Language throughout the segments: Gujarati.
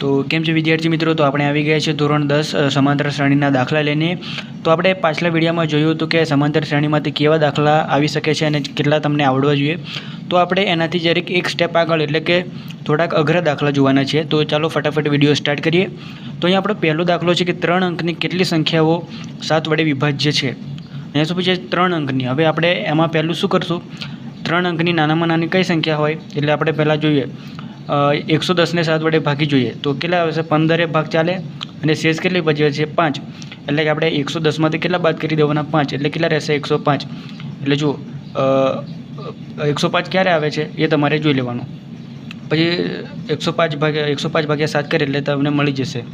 તો કેમ છે વિદ્યાર્થી મિત્રો? તો આપણે આવી ગયા છે ધોરણ દસ સમાંતર શ્રેણીના દાખલા લઈને. તો આપણે પાછલા વિડીયોમાં જોયું હતું કે સમાંતર શ્રેણીમાંથી કેવા દાખલા આવી શકે છે અને કેટલા તમને આવડવા જોઈએ. તો આપણે એનાથી જરીક એક સ્ટેપ આગળ એટલે કે થોડાક અઘરા દાખલા જોવાના છે. તો ચાલો ફટાફટ વીડિયો સ્ટાર્ટ કરીએ. તો અહીંયા આપણો પહેલો દાખલો છે કે ત્રણ અંકની કેટલી સંખ્યાઓ સાત વડે વિભાજ્ય છે. અહીંયા શું પૂછે ત્રણ અંકની. હવે આપણે એમાં પહેલું શું કરશું? ત્રણ અંકની નાનામાં નાની કઈ સંખ્યા હોય? એટલે આપણે પહેલાં જોઈએ. એકસો દસને સાત વડે ભાગી જોઈએ. તો કેટલા આવશે પંદરે ભાગ ચાલે અને શેષ કેટલી બચે છે? પાંચ. એટલે કે આપણે એકસો દસમાંથી કેટલા બાદ કરી દેવાના? પાંચ. એટલે કેટલા રહેશે? એકસો પાંચ. એટલે જુઓ એકસો પાંચ ક્યારે આવે છે? એ તમારે જોઈ લેવાનું. પછી એકસો પાંચ ભાગ્યા, એકસો પાંચ ભાગ્યા સાત કરે એટલે તમને મળી જશે.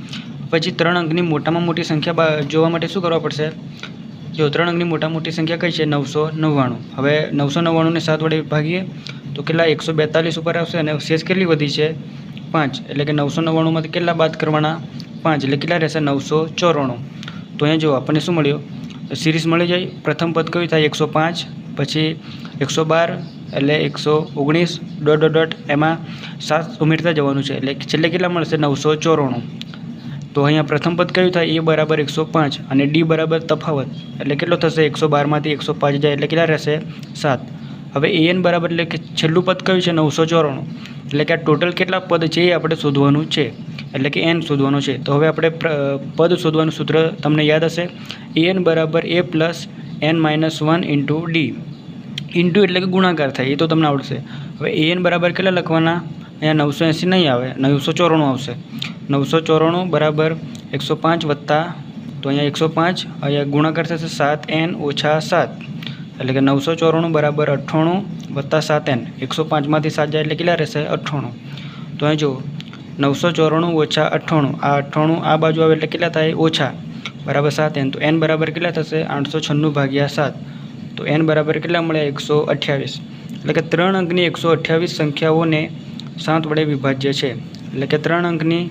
પછી ત્રણ અંકની મોટામાં મોટી સંખ્યા જોવા માટે શું કરવા પડશે? જો ત્રણ અંકની મોટા મોટી સંખ્યા કઈ છે? નવસો નવ્વાણું. હવે નવસો નવ્વાણુંને સાત વડે ભાગીએ. તો કેટલા? એકસો બેતાલીસ ઉપર આવશે અને શેષ કેટલી વધી છે? પાંચ. એટલે કે નવસો નવ્વાણુંમાંથી કેટલા બાદ કરવાના? પાંચ. એટલે કેટલા રહેશે? નવસો ચોરાણું. તો અહીંયા જો આપણને શું મળ્યું? સિરીઝ મળી જાય. પ્રથમ પદ કયું થાય? એકસો પાંચ. પછી એકસો બાર. એટલે એકસો ઓગણીસ. Dot dot dot. એમાં સાત ઉમેરતા જવાનું છે. એટલે છેલ્લે કેટલા મળશે? નવસો ચોરાણું. તો અહીંયા પ્રથમ પદ કયું થાય? એ બરાબર એકસો પાંચ. અને ડી બરાબર તફાવત. એટલે કેટલો થશે? એકસો બારમાંથી એકસો પાંચ જાય. એટલે કેટલા રહેશે? સાત. હવે એ એન બરાબર એટલે કે છેલ્લું પદ કયું છે? નવસો ચોરાણું. એટલે કે આ ટોટલ કેટલા પદ છે એ આપણે શોધવાનું છે. એટલે કે એન શોધવાનું છે. તો હવે આપણે પદ શોધવાનું સૂત્ર તમને યાદ હશે. એ એન બરાબર A plus N minus one into D into એટલે કે ગુણાકાર થાય. એ તો તમને આવડશે. હવે એ એન બરાબર કેટલા લખવાના? અહીંયા નવસો એંસી નહીં આવે. નવસો ચોરાણું આવશે. નવસો ચોરાણું બરાબર એકસો પાંચ વત્તા, તો અહીંયા એકસો પાંચ. અહીંયા ગુણાકાર થશે સાત એન ઓછા સાત. એટલે કે નવસો ચોરાણું બરાબર અઠ્ઠાણું વત્તા સાત એન. એકસો પાંચમાંથી સાત જાય એટલે કેટલા રહેશે? અઠ્ઠાણું. તો અહીં જુઓ નવસો ચોરાણું ઓછા અઠ્ઠાણું. આ અઠ્ઠાણું આ બાજુ આવે એટલે કેટલા થાય? ઓછા. બરાબર સાત એન. તો એન બરાબર કેટલા થશે? આઠસો છન્નું ભાગ્યા સાત. તો એન બરાબર કેટલા મળ્યા? એકસો અઠ્યાવીસ. એટલે કે ત્રણ અંકની એકસો અઠ્યાવીસ સંખ્યાઓને સાત વડે વિભાજ્ય છે. એટલે કે ત્રણ અંકની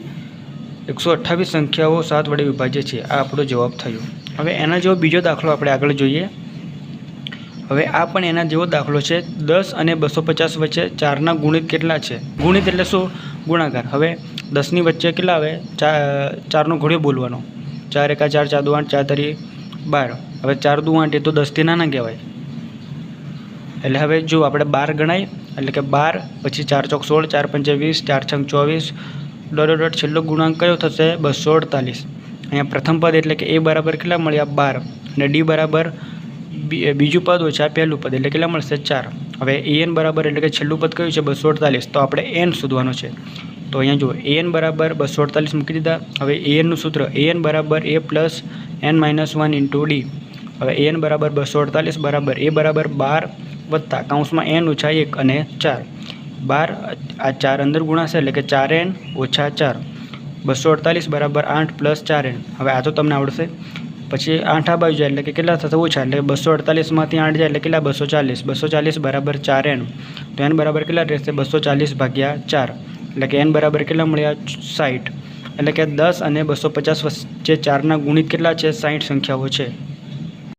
એકસો અઠ્ઠાવીસ સંખ્યાઓ સાત વડે વિભાજ્ય છે. આ આપણો જવાબ થયો. હવે એના જેવો બીજો દાખલો આપણે આગળ જોઈએ. હવે આ પણ એના જેવો દાખલો છે. દસ અને બસો પચાસ વચ્ચે ચારના ગુણિત કેટલા છે? ગુણિત એટલે શું? ગુણાકાર. હવે દસની વચ્ચે કેટલા આવે? ચાર ચારનો ઘોડ્યો બોલવાનો. ચાર એકા ચાર ચાર દુ આઠ, ચાર તરી બાર. હવે ચાર દુ આઠ એ તો દસથી નાના કહેવાય. એટલે હવે જો આપણે બાર ગણાય, એટલે કે બાર, પછી ચાર ચોક સોળ, ચાર પંચે વીસ, ચાર છંગ ચોવીસ ડોટ ડોટ, છેલ્લો ગુણાંક કયો થશે? બસો અડતાલીસ. અહીંયા પ્રથમ પદ એટલે કે એ બરાબર કેટલા મળ્યા? બાર. અને ડી બરાબર બીજું પદ ઓછા પહેલું પદ, એટલે કેટલા મળશે? ચાર. હવે એન બરાબર એટલે કે છેલ્લું પદ કયું છે? બસો અડતાલીસ તો આપણે એન શોધવાનું છે. તો અહીંયા જુઓ એન બરાબર બસો અડતાલીસ મૂકી દીધા. હવે એએનનું સૂત્ર એએન એન બરાબર A plus N minus one into D હવે એએન એન બરાબર બસો અડતાલીસ બરાબર એ બરાબર બાર વત્તા કાઉન્સમાં એન ઓછા એક અને ચાર. બાર, આ ચાર અંદર ગુણાશે એટલે કે ચાર એન ઓછા ચાર. બસો અડતાલીસ બરાબર આઠ પ્લસ ચાર એન હવે આ તો તમને આવડશે. પછી આઠ આ બાજુ જાય એટલે કે કેટલા થશે? ઓછા એટલે બસો અડતાલીસમાંથી આઠ જાય એટલે કેટલા? બસો ચાલીસ. બસો ચાલીસ બરાબર ચાર એન. તો એન બરાબર કેટલા રહેશે? બસો ચાલીસ ભાગ્યા ચાર. એટલે કે એન બરાબર કેટલા મળ્યા? સાઠ એટલે કે દસ અને બસો પચાસ વચ્ચે ચારના ગુણિત કેટલા છે? સાઠ સંખ્યાઓ છે.